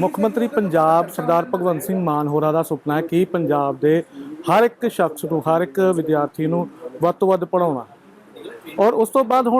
ਮੁੱਖ ਮੰਤਰੀ ਪੰਜਾਬ ਸਰਦਾਰ ਭਗਵੰਤ ਸਿੰਘ ਮਾਨ ਹੋਰਾਂ ਦਾ ਸੁਪਨਾ ਹੈ ਕਿ ਪੰਜਾਬ ਦੇ ਹਰ ਇੱਕ ਸ਼ਖਸ ਨੂੰ, ਹਰ ਇੱਕ ਵਿਦਿਆਰਥੀ ਨੂੰ ਵੱਧ ਤੋਂ ਵੱਧ ਪੜਾਉਣਾ ਔਰ ਉਸ ਤੋਂ ਬਾਅਦ ਹੁਣ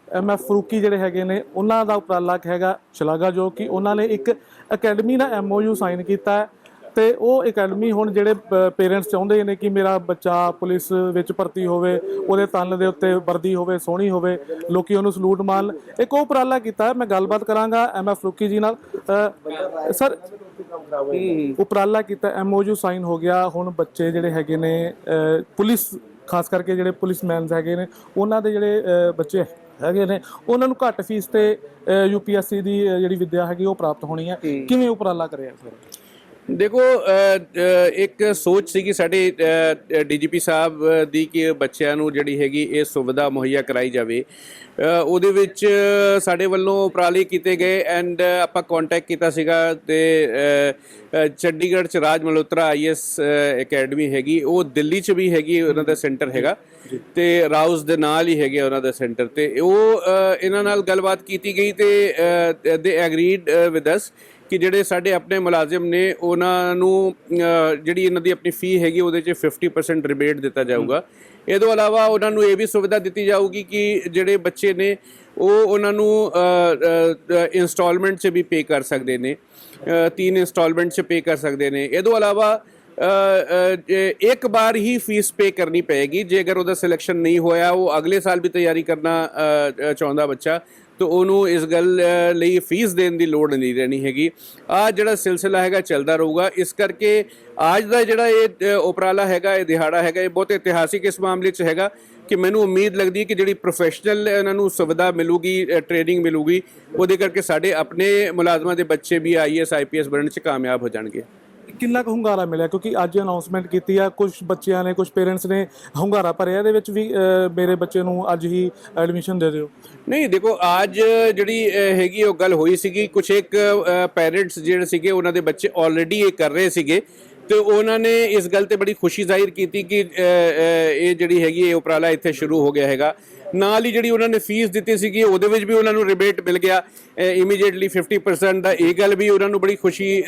MF Farooqui ਜਿਹੜੇ ਹੈਗੇ ਨੇ, ਉਹਨਾਂ ਦਾ ਉਪਰਾਲਾ ਹੈਗਾ ਸ਼ਲਾਘਾ ਜੋ ਕਿ ਉਹਨਾਂ ਨੇ ਇੱਕ ਅਕੈਡਮੀ ਨਾਲ ਐੱਮ ਓ ਯੂ ਸਾਈਨ ਕੀਤਾ ਹੈ ਤੇ ਉਹ ਅਕੈਡਮੀ ਹੁਣ ਜਿਹੜੇ ਪੇਰੈਂਟਸ ਚਾਹੁੰਦੇ ਨੇ ਕਿ ਮੇਰਾ ਬੱਚਾ ਪੁਲਿਸ ਵਿੱਚ ਭਰਤੀ ਹੋਵੇ, ਉਹਦੇ ਤਨ ਦੇ ਉੱਤੇ ਵਰਦੀ ਹੋਵੇ, ਸੋਹਣੀ ਹੋਵੇ, ਲੋਕੀ ਉਹਨੂੰ ਸਲੂਟ ਮਾਰਨ, ਇੱਕ ਉਹ ਉਪਰਾਲਾ ਕੀਤਾ ਮੈਂ ਗੱਲਬਾਤ ਕਰਾਂਗਾ ਐਮਐਫ ਫਰੂਕੀ ਜੀ ਨਾਲ। ਸਰ, ਉਪਰਾਲਾ ਕੀਤਾ ਐਮਓਯੂ ਸਾਈਨ ਹੋ ਗਿਆ, ਹੁਣ ਬੱਚੇ ਜਿਹੜੇ ਹੈਗੇ ਨੇ ਪੁਲਿਸ, ਖਾਸ ਕਰਕੇ ਜਿਹੜੇ ਪੁਲਿਸ ਮੈਨਸ ਹੈਗੇ ਨੇ, ਉਹਨਾਂ ਦੇ ਜਿਹੜੇ ਬੱਚੇ ਹੈਗੇ ਨੇ। ਉਹਨਾਂ ਨੂੰ ਘੱਟ ਫੀਸ ਤੇ ਯੂਪੀਐਸਸੀ ਦੀ ਜਿਹੜੀ ਵਿੱਦਿਆ ਹੈਗੀ ਉਹ ਪ੍ਰਾਪਤ ਹੋਣੀ ਹੈ। ਕਿਵੇਂ ਉਪਰਾਲਾ ਕਰਿਆ ਸਰ ਦੇਖੋ ਇੱਕ ਸੋਚ ਸੀ ਕਿ ਸਾਡੇ ਡੀਜੀਪੀ ਸਾਹਿਬ ਦੀ ਕਿ ਬੱਚਿਆਂ ਨੂੰ ਜਿਹੜੀ ਹੈਗੀ ਇਹ ਸੁਵਿਧਾ ਮੁਹੱਈਆ ਕਰਾਈ ਜਾਵੇ। ਉਹਦੇ ਵਿੱਚ ਸਾਡੇ ਵੱਲੋਂ ਉਪਰਾਲੇ ਕੀਤੇ ਗਏ ਐਂਡ ਆਪਾਂ ਕੰਟੈਕਟ ਕੀਤਾ ਸੀਗਾ ਤੇ ਚੰਡੀਗੜ੍ਹ ਚ ਰਾਜ ਮਲਹੋਤਰਾ ਆਈਐਸ ਅਕੈਡਮੀ ਹੈਗੀ ਉਹ ਦਿੱਲੀ ਚ ਵੀ ਹੈਗੀ ਉਹਨਾਂ ਦਾ ਸੈਂਟਰ ਹੈਗਾ ਤੇ ਰਾਉਸ ਦੇ ਨਾਲ ਹੀ ਹੈਗੇ ਉਹਨਾਂ ਦਾ ਸੈਂਟਰ ਤੇ ਉਹ ਇਹਨਾਂ ਨਾਲ ਗੱਲਬਾਤ ਕੀਤੀ ਗਈ ਤੇ ਦੇ ਐਗਰੀਡ ਵਿਦ ਅਸ ਕਿ ਜਿਹੜੇ ਸਾਡੇ ਆਪਣੇ ਮੁਲਾਜ਼ਮ ਨੇ ਉਹਨਾਂ ਨੂੰ ਜਿਹੜੀ ਇਹਨਾਂ ਦੀ ਆਪਣੀ ਫੀ ਹੈਗੀ ਉਹਦੇ 'ਚ 50% ਰਿਬੇਟ ਦਿੱਤਾ ਜਾਊਗਾ। ਇਹ ਤੋਂ ਇਲਾਵਾ ਉਹਨਾਂ ਨੂੰ ਇਹ ਵੀ ਸੁਵਿਧਾ ਦਿੱਤੀ ਜਾਊਗੀ ਕਿ ਜਿਹੜੇ ਬੱਚੇ ਨੇ ਉਹ ਉਹਨਾਂ ਨੂੰ ਇਨਸਟਾਲਮੈਂਟ 'ਚ ਵੀ ਪੇ ਕਰ ਸਕਦੇ ਨੇ। ਅ, ਤਿੰਨ ਇਨਸਟਾਲਮੈਂਟ 'ਚ ਪੇ ਕਰ ਸਕਦੇ ਨੇ। ਇਹ ਤੋਂ ਇਲਾਵਾ ਇੱਕ ਵਾਰ ਹੀ ਫੀਸ ਪੇ ਕਰਨੀ ਪਏਗੀ। ਜੇ ਅਗਰ ਉਹਦਾ ਸਿਲੈਕਸ਼ਨ ਨਹੀਂ ਹੋਇਆ ਉਹ ਅਗਲੇ ਸਾਲ ਵੀ ਤਿਆਰੀ ਕਰਨਾ ਚਾਹੁੰਦਾ ਬੱਚਾ ਤਾਂ ਉਹਨੂੰ ਇਸ ਗੱਲ ਲਈ ਫੀਸ ਦੇਣ ਦੀ ਲੋੜ ਨਹੀਂ ਰਹਿਣੀ ਹੈਗੀ। ਆ ਜਿਹੜਾ ਸਿਲਸਿਲਾ ਹੈਗਾ ਚੱਲਦਾ ਰਹੂਗਾ। ਇਸ ਕਰਕੇ ਅੱਜ ਦਾ ਜਿਹੜਾ ਇਹ ਉਪਰਾਲਾ ਹੈਗਾ, ਇਹ ਦਿਹਾੜਾ ਹੈਗਾ, ਇਹ ਬਹੁਤ ਇਤਿਹਾਸਿਕ ਇਸ ਮਾਮਲੇ 'ਚ ਹੈਗਾ ਕਿ ਮੈਨੂੰ ਉਮੀਦ ਲੱਗਦੀ ਹੈ ਕਿ ਜਿਹੜੀ ਪ੍ਰੋਫੈਸ਼ਨਲ ਇਹਨਾਂ ਨੂੰ ਸੁਵਿਧਾ ਮਿਲੂਗੀ ਟ੍ਰੇਨਿੰਗ ਮਿਲੂਗੀ, ਉਹਦੇ ਕਰਕੇ ਸਾਡੇ ਆਪਣੇ ਮੁਲਾਜ਼ਮਾਂ ਦੇ ਬੱਚੇ ਵੀ ਆਈਐਸ ਆਈਪੀਐਸ ਬਣਨ 'ਚ ਕਾਮਯਾਬ ਹੋ ਜਾਣਗੇ। ਕਿੰਨਾ ਕੁ ਹੁੰਗਾਰਾ ਮਿਲਿਆ? ਕਿਉਂਕਿ ਅੱਜ ਅਨਾਉਂਸਮੈਂਟ ਕੀਤੀ ਆ ਕੁਝ ਬੱਚਿਆਂ ਨੇ ਕੁਝ ਪੇਰੈਂਟਸ ਨੇ ਹੁੰਗਾਰਾ ਭਰਿਆ, ਇਹਦੇ ਵਿੱਚ ਵੀ ਮੇਰੇ ਬੱਚੇ ਨੂੰ ਅੱਜ ਹੀ ਐਡਮਿਸ਼ਨ ਦੇ ਦਿਓ। ਨਹੀਂ, ਦੇਖੋ, ਅੱਜ ਜਿਹੜੀ ਹੈਗੀ ਉਹ ਗੱਲ ਹੋਈ ਸੀਗੀ ਕੁਝ ਇੱਕ ਪੇਰੈਂਟਸ ਜਿਹੜੇ ਸੀਗੇ, ਉਹਨਾਂ ਦੇ ਬੱਚੇ ਆਲਰੇਡੀ ਇਹ ਕਰ ਰਹੇ ਸੀਗੇ, ਤੇ ਉਹਨਾਂ ਨੇ ਇਸ ਗੱਲ ਤੇ ਬੜੀ ਖੁਸ਼ੀ ਜ਼ਾਹਿਰ ਕੀਤੀ ਕਿ ਇਹ ਜਿਹੜੀ ਹੈਗੀ ਇਹ ਉਪਰਾਲਾ ਇੱਥੇ ਸ਼ੁਰੂ ਹੋ ਗਿਆ ਹੈਗਾ। ਨਾਲ ਹੀ ਜਿਹੜੀ ਉਹਨਾਂ ਨੇ ਫੀਸ ਦਿੱਤੀ ਸੀਗੀ, ਉਹਦੇ ਵਿੱਚ ਵੀ ਉਹਨਾਂ ਨੂੰ ਰਿਬੇਟ ਮਿਲ ਗਿਆ। ਇਮੀਡੀਏਟਲੀ 50% ਦਾ, ਇਹ ਗੱਲ ਵੀ ਉਹਨਾਂ ਨੂੰ ਬੜੀ ਖੁਸ਼ੀ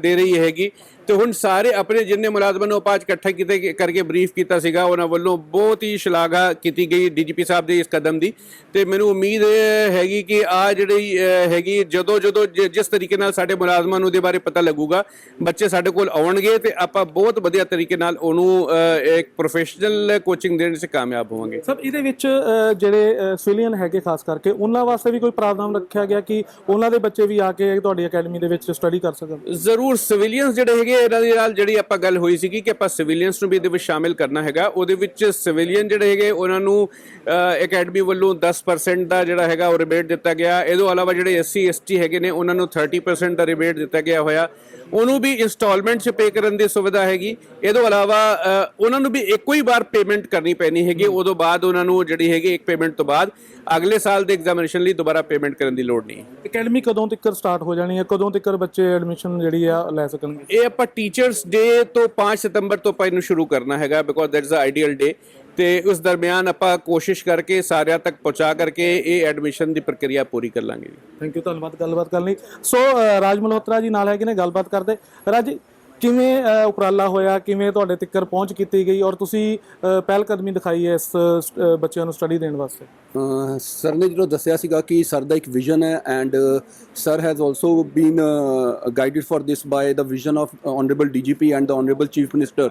ਦੇ ਰਹੀ ਹੈਗੀ। ਤੇ ਹੁਣ ਸਾਰੇ ਆਪਣੇ ਜਿੰਨੇ ਮੁਲਾਜ਼ਮਾਂ ਨੂੰ ਆਪਾਂ ਅੱਜ ਇਕੱਠਾ ਕੀਤੇ, ਕਰਕੇ ਬਰੀਫ ਕੀਤਾ ਸੀਗਾ, ਉਹਨਾਂ ਵੱਲੋਂ ਬਹੁਤ ਹੀ ਸ਼ਲਾਘਾ ਕੀਤੀ ਗਈ ਡੀਜੀਪੀ ਸਾਹਿਬ ਦੇ ਇਸ ਕਦਮ ਦੀ। ਤੇ ਮੈਨੂੰ ਉਮੀਦ ਹੈਗੀ ਕਿ ਆ ਜਿਹੜੀ ਹੈਗੀ, ਜਦੋਂ ਜਦੋਂ ਜਿ- ਜਿਸ ਤਰੀਕੇ ਨਾਲ ਸਾਡੇ ਮੁਲਾਜ਼ਮਾਂ ਨੂੰ ਇਹਦੇ ਬਾਰੇ ਪਤਾ ਲੱਗੂਗਾ, ਬੱਚੇ ਸਾਡੇ ਕੋਲ ਆਉਣਗੇ ਤੇ ਆਪਾਂ ਬਹੁਤ ਵਧੀਆ ਤਰੀਕੇ ਨਾਲ ਉਹਨੂੰ ਇੱਕ ਪ੍ਰੋਫੈਸ਼ਨਲ ਕੋਚਿੰਗ ਦੇਣ 'ਚ ਕਾਮਯਾਬ ਹੋਵਾਂਗੇ। ਸਰ, ਇਹਦੇ ਵਿੱਚ ਜਿਹੜੇ ਸਿਵਲੀਅਨ ਹੈਗੇ ਖਾਸ ਕਰਕੇ, ਉਹਨਾਂ ਵਾਸਤੇ ਵੀ ਕੋਈ ਪ੍ਰਾਵਧਾਨ ਰੱਖਿਆ ਗਿਆ ਕਿ ਉਹਨਾਂ ਦੇ ਬੱਚੇ ਵੀ ਆ ਕੇ ਤੁਹਾਡੀ ਅਕੈਡਮੀ ਦੇ ਵਿੱਚ ਸਟੱਡੀ ਕਰ ਸਕਣ? ਜ਼ਰੂਰ ਸਿਵਿਲੀਅਨਸ ਜਿਹੜੇ ਹੈਗੇ, ਇਹਨਾਂ ਦੇ ਨਾਲ ਜਿਹੜੀ ਆਪਾਂ ਗੱਲ ਹੋਈ ਸੀਗੀ ਕਿ ਆਪਾਂ ਸਿਵਿਲੀਅਨਸ ਨੂੰ ਵੀ ਇਹਦੇ ਵਿੱਚ ਸ਼ਾਮਿਲ ਕਰਨਾ ਹੈਗਾ। ਉਹਦੇ ਵਿੱਚ ਸਿਵਿਲੀਅਨ ਜਿਹੜੇ ਹੈਗੇ, ਉਹਨਾਂ ਨੂੰ ਅਕੈਡਮੀ ਵੱਲੋਂ 10% ਦਾ ਜਿਹੜਾ ਹੈਗਾ, ਉਹ ਰਿਬੇਟ ਦਿੱਤਾ ਗਿਆ। ਇਹਦੇ ਇਲਾਵਾ ਜਿਹੜੇ ਐਸਸੀ ਐਸਟੀ ਹੈਗੇ ਨੇ, ਉਹਨਾਂ ਨੂੰ 30% ਦਾ ਰਿਬੇਟ ਦਿੱਤਾ ਗਿਆ ਹੋਇਆ। ਉਹਨੂੰ ਵੀ ਇਨਸਟਾਲਮੈਂਟ 'ਚ ਪੇ ਕਰਨ ਦੀ ਸੁਵਿਧਾ ਹੈਗੀ। ਇਹ ਤੋਂ ਇਲਾਵਾ ਉਹਨਾਂ ਨੂੰ ਵੀ ਇੱਕੋ ਹੀ ਵਾਰ ਪੇਮੈਂਟ ਕਰਨੀ ਪੈਣੀ ਹੈਗੀ। ਉਦੋਂ ਬਾਅਦ ਉਹਨਾਂ ਨੂੰ ਜਿਹੜੀ ਹੈਗੀ ਇੱਕ ਪੇਮੈਂਟ ਤੋਂ ਬਾਅਦ ਅਗਲੇ ਸਾਲ ਦੇ ਐਗਜ਼ਾਮੀਨੇਸ਼ਨ ਲਈ ਦੁਬਾਰਾ ਪੇਮੈਂਟ ਕਰਨ ਦੀ ਲੋੜ ਨਹੀਂ। ਅਕੈਡਮੀ ਕਦੋਂ ਤੱਕ ਸਟਾਰਟ ਹੋ ਜਾਣੀ ਹੈ? ਕਦੋਂ ਤੱਕ ਬੱਚੇ ਐਡਮਿਸ਼ਨ ਜਿਹੜੀ ਆ ਲੈ ਸਕਣਗੇ? ਇਹ ਆਪਾਂ ਟੀਚਰਸ ਡੇ ਤੋਂ 5 ਸਤੰਬਰ ਤੋਂ ਆਪਾਂ ਇਹਨੂੰ ਸ਼ੁਰੂ ਕਰਨਾ ਹੈਗਾ because that's the ideal day ਤੇ ਉਸ ਦਰਮਿਆਨ ਆਪਾਂ ਕੋਸ਼ਿਸ਼ ਕਰਕੇ ਸਾਰਿਆਂ ਤੱਕ ਪਹੁੰਚਾ ਕਰਕੇ ਇਹ ਐਡਮਿਸ਼ਨ ਦੀ ਪ੍ਰਕਿਰਿਆ ਪੂਰੀ ਕਰ ਲਾਂਗੇ। ਜੀ ਥੈਂਕ ਯੂ ਧੰਨਵਾਦ ਗੱਲਬਾਤ ਕਰਨ ਲਈ। ਸੋ ਰਾਜ ਮਲਹੋਤਰਾ ਜੀ ਨਾਲ ਹੈਗੇ ਨੇ ਗੱਲਬਾਤ ਕਰਦੇ। ਰਾਜ ਜੀ, ਕਿਵੇਂ ਅ, ਉਪਰਾਲਾ ਹੋਇਆ? ਕਿਵੇਂ ਤੁਹਾਡੇ ਤੱਕ ਪਹੁੰਚ ਕੀਤੀ ਗਈ ਔਰ ਤੁਸੀਂ ਅ, ਪਹਿਲ ਕਦਮੀ ਦਿਖਾਈ ਹੈ ਇਸ ਅ, ਬੱਚਿਆਂ ਨੂੰ ਸਟੱਡੀ ਦੇਣ ਵਾਸਤੇ? ਅਹ ਸਰ ਨੇ ਜਦੋਂ ਦੱਸਿਆ ਸੀਗਾ ਕਿ ਸਰ ਦਾ ਇੱਕ ਵਿਜ਼ਨ ਹੈ and sir has also been guided for this by the vision of honourable DGP and the honourable chief minister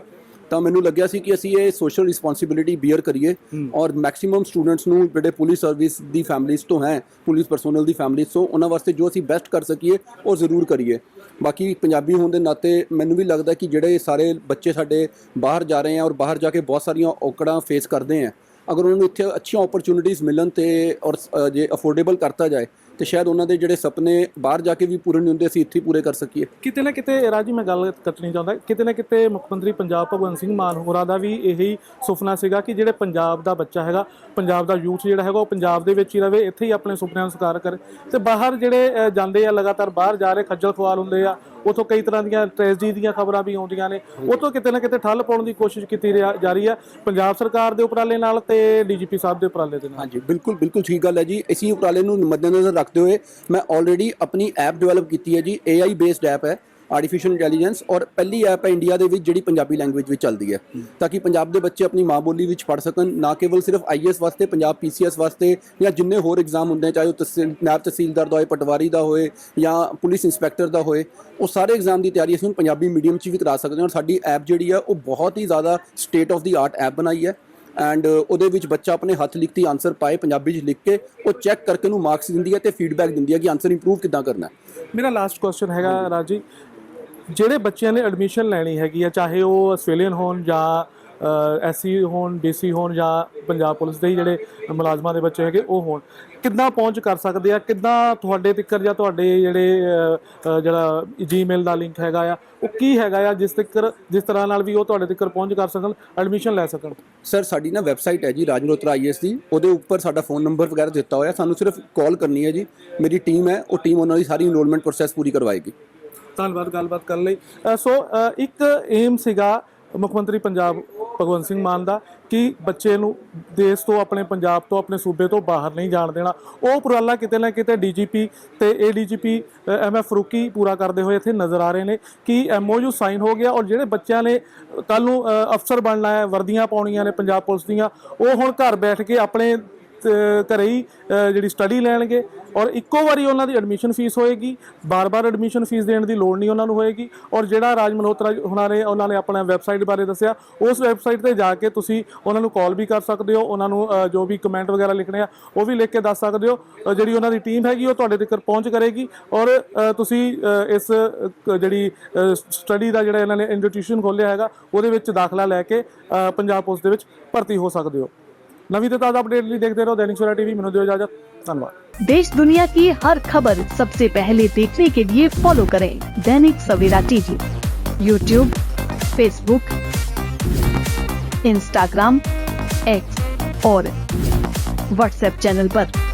ਤਾਂ ਮੈਨੂੰ ਲੱਗਿਆ ਸੀ ਕਿ ਅਸੀਂ ਇਹ ਸੋਸ਼ਲ ਰਿਸਪੌਂਸਿਬਿਲਿਟੀ ਬੀਅਰ ਕਰੀਏ ਔਰ ਮੈਕਸਿਮਮ ਸਟੂਡੈਂਟਸ ਨੂੰ ਜਿਹੜੇ ਪੁਲਿਸ ਸਰਵਿਸ ਦੀ ਫੈਮਿਲੀਆਂ ਤੋਂ ਹੈ ਪੁਲਿਸ ਪਰਸੋਨਲ ਦੀ ਫੈਮਿਲੀਆਂ ਤੋਂ ਉਹਨਾਂ ਵਾਸਤੇ ਜੋ ਅਸੀਂ ਬੈਸਟ ਕਰ ਸਕੀਏ ਉਹ ਜ਼ਰੂਰ ਕਰੀਏ। ਬਾਕੀ ਪੰਜਾਬੀ ਹੋਣ ਦੇ ਨਾਤੇ ਮੈਨੂੰ ਵੀ ਲੱਗਦਾ ਕਿ ਜਿਹੜੇ ਸਾਰੇ ਬੱਚੇ ਸਾਡੇ ਬਾਹਰ ਜਾ ਰਹੇ ਆ ਔਰ ਬਾਹਰ ਜਾ ਕੇ ਬਹੁਤ ਸਾਰੀਆਂ ਔਕੜਾਂ ਫੇਸ ਕਰਦੇ ਆ ਅਗਰ ਉਹਨਾਂ ਨੂੰ ਇੱਥੇ ਅੱਛੀਆਂ ਓਪਰਚ्युनिटीज ਮਿਲਣ ਤੇ ਔਰ ਜੇ ਅਫੋਰਡੇਬਲ ਕਰਤਾ ਜਾਏ ਤੇ ਸ਼ਾਇਦ ਉਹਨਾਂ ਦੇ ਜਿਹੜੇ ਸੁਪਨੇ ਬਾਹਰ ਜਾ ਕੇ ਵੀ ਪੂਰੇ ਨਹੀਂ ਹੁੰਦੇ ਅਸੀਂ ਇੱਥੇ ਪੂਰੇ ਕਰ ਸਕੀਏ। ਕਿਤੇ ਨਾ ਕਿਤੇ ਰਾਜੀ ਮੈਂ ਗੱਲ ਕੱਟਣੀ ਚਾਹੁੰਦਾ ਕਿਤੇ ਨਾ ਕਿਤੇ ਮੁੱਖ ਮੰਤਰੀ ਪੰਜਾਬ ਭਗਵੰਤ ਸਿੰਘ ਮਾਨ ਹੋਰਾਂ ਦਾ ਵੀ ਇਹੀ ਸੁਪਨਾ ਸੀਗਾ ਕਿ ਜਿਹੜੇ ਪੰਜਾਬ ਦਾ ਬੱਚਾ ਹੈਗਾ ਪੰਜਾਬ ਦਾ ਯੂਥ ਜਿਹੜਾ ਹੈਗਾ ਉਹ ਪੰਜਾਬ ਦੇ ਵਿੱਚ ਹੀ ਰਵੇ ਇੱਥੇ ਹੀ ਆਪਣੇ ਸੁਪਨਿਆਂ ਨੂੰ ਸਾਕਾਰ ਕਰੇ। ਤੇ ਬਾਹਰ ਜਿਹੜੇ ਜਾਂਦੇ ਆ ਲਗਾਤਾਰ ਬਾਹਰ ਜਾ ਰਹੇ ਖੱਜਲ ਖੁਆਲ ਹੁੰਦੇ ਆ ਉਥੋਂ ਕਈ ਤਰ੍ਹਾਂ ਦੀਆਂ ਟ੍ਰੈਜਡੀ ਦੀਆਂ ਖਬਰਾਂ ਵੀ ਆਉਂਦੀਆਂ ਨੇ। ਉਤੋਂ ਕਿਤੇ ਨਾ ਕਿਤੇ ਠੱਲ ਪਾਉਣ ਦੀ ਕੋਸ਼ਿਸ਼ ਕੀਤੀ ਰਿਹਾ- ਜਾ ਰਹੀ ਹੈ ਪੰਜਾਬ ਸਰਕਾਰ ਦੇ ਉਪਰਾਲੇ ਨਾਲ ਤੇ ਡੀਜੀਪੀ ਸਾਹਿਬ ਦੇ ਉਪਰਾਲੇ ਦੇ ਨਾਲ। ਹਾਂਜੀ ਬਿਲਕੁਲ ਬਿਲਕੁਲ ਠੀਕ ਗੱਲ ਹੈ ਜੀ। ਇਸੀ ਉਪਰਾਲੇ ਨੂੰ ਮੱਦੇਨਜ਼ਰ ਰੱਖਦੇ ਹੋਏ ਮੈਂ ਆਲਰੇਡੀ ਆਪਣੀ ਐਪ ਡਿਵੈਲਪ ਕੀਤੀ ਹੈ ਜੀ AI ਬੇਸਡ ਐਪ ਹੈ ਆਰਟੀਫੀਸ਼ੀਅਲ ਇੰਟੈਲੀਜੈਂਸ ਔਰ ਪਹਿਲੀ ਐਪ ਹੈ ਇੰਡੀਆ ਦੇ ਵਿੱਚ ਜਿਹੜੀ ਪੰਜਾਬੀ ਲੈਂਗੁਏਜ ਵਿੱਚ ਚੱਲਦੀ ਹੈ। ਤਾਂ ਕਿ ਪੰਜਾਬ ਦੇ ਬੱਚੇ ਆਪਣੀ ਮਾਂ ਬੋਲੀ ਵਿੱਚ ਪੜ੍ਹ ਸਕਣ ਨਾ ਕੇਵਲ ਸਿਰਫ ਆਈਐਸ ਵਾਸਤੇ ਪੰਜਾਬ ਪੀਸੀਐਸ ਵਾਸਤੇ ਜਾਂ ਜਿੰਨੇ ਹੋਰ ਐਗਜ਼ਾਮ ਹੁੰਦੇ ਆ ਚਾਹੇ ਉਹ ਤਹਿਸੀਲ ਨਾਇਬ ਤਹਿਸੀਲਦਾਰ ਦਾ ਹੋਏ ਪਟਵਾਰੀ ਦਾ ਹੋਏ ਜਾਂ ਪੁਲਿਸ ਇੰਸਪੈਕਟਰ ਦਾ ਹੋਏ ਉਹ ਸਾਰੇ ਐਗਜ਼ਾਮ ਦੀ ਤਿਆਰੀ ਅਸੀਂ ਪੰਜਾਬੀ ਮੀਡੀਅਮ 'ਚ ਵੀ ਕਰਾ ਸਕਦੇ ਹਾਂ ਔਰ ਸਾਡੀ ਐਪ ਜਿਹੜੀ ਆ ਉਹ ਬਹੁਤ ਹੀ ਜ਼ਿਆਦਾ state of the art app ਬਣਾਈ ਹੈ। ਐਂਡ uh, ਉਹਦੇ ਵਿੱਚ ਬੱਚਾ ਆਪਣੇ ਹੱਥ ਲਿਖਤੀ ਆਨਸਰ ਪਾਏ, ਪੰਜਾਬੀ 'ਚ ਲਿਖ ਕੇ ਉਹ ਚੈੱਕ ਕਰਕੇ ਉਹਨੂੰ ਮਾਰਕਸ ਦਿੰਦੀ ਹੈ ਤੇ ਫੀਡਬੈਕ ਦਿੰਦੀ ਹੈ ਕਿ ਆਨਸਰ ਇੰਪਰੂਵ ਕਿੱਦਾਂ ਕਰਨਾ ਮੇਰਾ ਲਾਸਟ ਕੁਐਸਚਨ ਹੈਗਾ ਰਾਜੀ, ਜਿਹੜੇ ਬੱਚਿਆਂ ਨੇ ਐਡਮਿਸ਼ਨ ਲੈਣੀ ਹੈਗੀ ਆ, ਚਾਹੇ ਉਹ ਆਸਟ੍ਰੇਲੀਅਨ ਹੋਣ ਜਾਂ ਐਸਸੀ ਹੋਣ ਡੀਸੀ ਹੋਣ ਜਾਂ ਪੰਜਾਬ ਪੁਲਿਸ ਦੇ ਹੀ ਜਿਹੜੇ ਮੁਲਾਜ਼ਮਾਂ ਦੇ ਬੱਚੇ ਹੈਗੇ ਉਹ ਹੋਣ। ਕਿੱਦਾਂ ਪਹੁੰਚ ਕਰ ਸਕਦੇ ਆ? ਕਿੱਦਾਂ ਤੁਹਾਡੇ ਤੱਕ ਜਾਂ ਤੁਹਾਡੇ ਜਿਹੜੇ ਜਿਹੜਾ ਜੀਮੇਲ ਦਾ ਲਿੰਕ ਹੈਗਾ ਆ ਉਹ ਕੀ ਹੈਗਾ ਆ ਜਿਸ ਤੱਕ ਜਿਸ ਤਰ੍ਹਾਂ ਨਾਲ ਵੀ ਉਹ ਤੁਹਾਡੇ ਤੱਕ ਪਹੁੰਚ ਕਰ ਸਕਣ ਐਡਮਿਸ਼ਨ ਲੈ ਸਕਣ? ਸਰ ਸਾਡੀ ਨਾ ਵੈਬਸਾਈਟ ਹੈ ਜੀ ਰਾਜਨੋਤਰਾ ਆਈਐਸ ਦੀ। ਉਹਦੇ ਉੱਪਰ ਸਾਡਾ ਫੋਨ ਨੰਬਰ ਵਗੈਰਾ ਦਿੱਤਾ ਹੋਇਆ। ਸਾਨੂੰ ਸਿਰਫ ਕਾਲ ਕਰਨੀ ਹੈ ਜੀ। ਮੇਰੀ ਟੀਮ ਹੈ ਉਹ ਟੀਮ ਉਹਨਾਂ ਦੀ ਸਾਰੀ ਇਨਰੋਲਮੈਂਟ ਪ੍ਰੋਸੈਸ ਪੂਰੀ ਕਰਵਾਏਗੀ। ਧੰਨਵਾਦ ਗੱਲਬਾਤ ਕਰਨ ਲਈ। ਸੋ ਇੱਕ ਏਮ ਸੀਗਾ ਮੁੱਖ ਮੰਤਰੀ ਪੰਜਾਬ ਭਗਵੰਤ ਸਿੰਘ ਮਾਨ ਦਾ ਕਿ ਬੱਚੇ ਨੂੰ ਦੇਸ਼ ਤੋਂ, ਆਪਣੇ ਪੰਜਾਬ ਤੋਂ, ਆਪਣੇ ਸੂਬੇ ਤੋਂ ਬਾਹਰ ਨਹੀਂ ਜਾਣ ਦੇਣਾ। ਉਹ ਉਪਰਾਲਾ ਕਿਤੇ ਨਾ ਕਿਤੇ ਡੀਜੀਪੀ ਤੇ ਏਡੀਜੀਪੀ ਐਮਐਫ ਫਰੂਕੀ ਪੂਰਾ ਕਰਦੇ ਹੋਏ ਇੱਥੇ ਨਜ਼ਰ ਆ ਰਹੇ ਨੇ ਕਿ ਐਮਓਯੂ ਸਾਈਨ ਹੋ ਗਿਆ ਔਰ ਜਿਹੜੇ ਬੱਚਿਆਂ ਨੇ ਕੱਲ ਨੂੰ ਅਫਸਰ ਬਣਨਾ ਹੈ, ਵਰਦੀਆਂ ਪਾਉਣੀਆਂ ਨੇ ਪੰਜਾਬ ਪੁਲਿਸ ਦੀਆਂ, ਉਹ ਹੁਣ ਘਰ ਬੈਠ ਕੇ ਆਪਣੇ ਘਰੇ ਹੀ ਜਿਹੜੀ ਸਟੱਡੀ ਲੈਣਗੇ। ਔਰ ਇੱਕੋ ਵਾਰੀ ਉਹਨਾਂ ਦੀ ਐਡਮਿਸ਼ਨ ਫੀਸ ਹੋਏਗੀ। ਬਾਰ-ਬਾਰ ਐਡਮਿਸ਼ਨ ਫੀਸ ਦੇਣ ਦੀ ਲੋੜ ਨਹੀਂ ਉਹਨਾਂ ਨੂੰ ਹੋਏਗੀ। ਔਰ ਜਿਹੜਾ ਰਾਜ ਮਲਹੋਤਰਾ ਹੁਣਾਂ ਨੇ, ਉਹਨਾਂ ਨੇ ਆਪਣਾ ਵੈਬਸਾਈਟ ਬਾਰੇ ਦੱਸਿਆ, ਉਸ ਵੈਬਸਾਈਟ ਤੇ ਜਾ ਕੇ ਤੁਸੀਂ ਉਹਨਾਂ ਨੂੰ ਕਾਲ ਵੀ ਕਰ ਸਕਦੇ ਹੋ। ਉਹਨਾਂ ਨੂੰ ਜੋ ਵੀ ਕਮੈਂਟ ਵਗੈਰਾ ਲਿਖਣੇ ਆ, ਉਹ ਵੀ ਲਿਖ ਕੇ ਦੱਸ ਸਕਦੇ ਹੋ। ਜਿਹੜੀ ਉਹਨਾਂ ਦੀ ਟੀਮ ਹੈਗੀ, ਉਹ ਤੁਹਾਡੇ ਤੱਕ ਪਹੁੰਚ ਕਰੇਗੀ। ਔਰ ਤੁਸੀਂ ਇਸ ਜਿਹੜੀ ਸਟੱਡੀ ਦਾ ਜਿਹੜਾ ਇਹਨਾਂ ਨੇ ਇੰਸਟੀਟਿਊਸ਼ਨ ਖੋਲ੍ਹਿਆ ਹੈਗਾ, ਉਹਦੇ ਵਿੱਚ ਦਾਖਲਾ ਲੈ ਕੇ ਪੰਜਾਬ ਪੁਲਿਸ ਦੇ ਵਿੱਚ ਭਰਤੀ ਹੋ ਸਕਦੇ ਹੋ। नवी तो ताज़ा अपडेट लिए देखते रहो, दैनिक सोरा टीवी मनोज इजाज़त, धन्यवाद। देश दुनिया की हर खबर सबसे पहले देखने के लिए फॉलो करें Dainik Savera TV YouTube Facebook Instagram X और व्हाट्सएप चैनल आरोप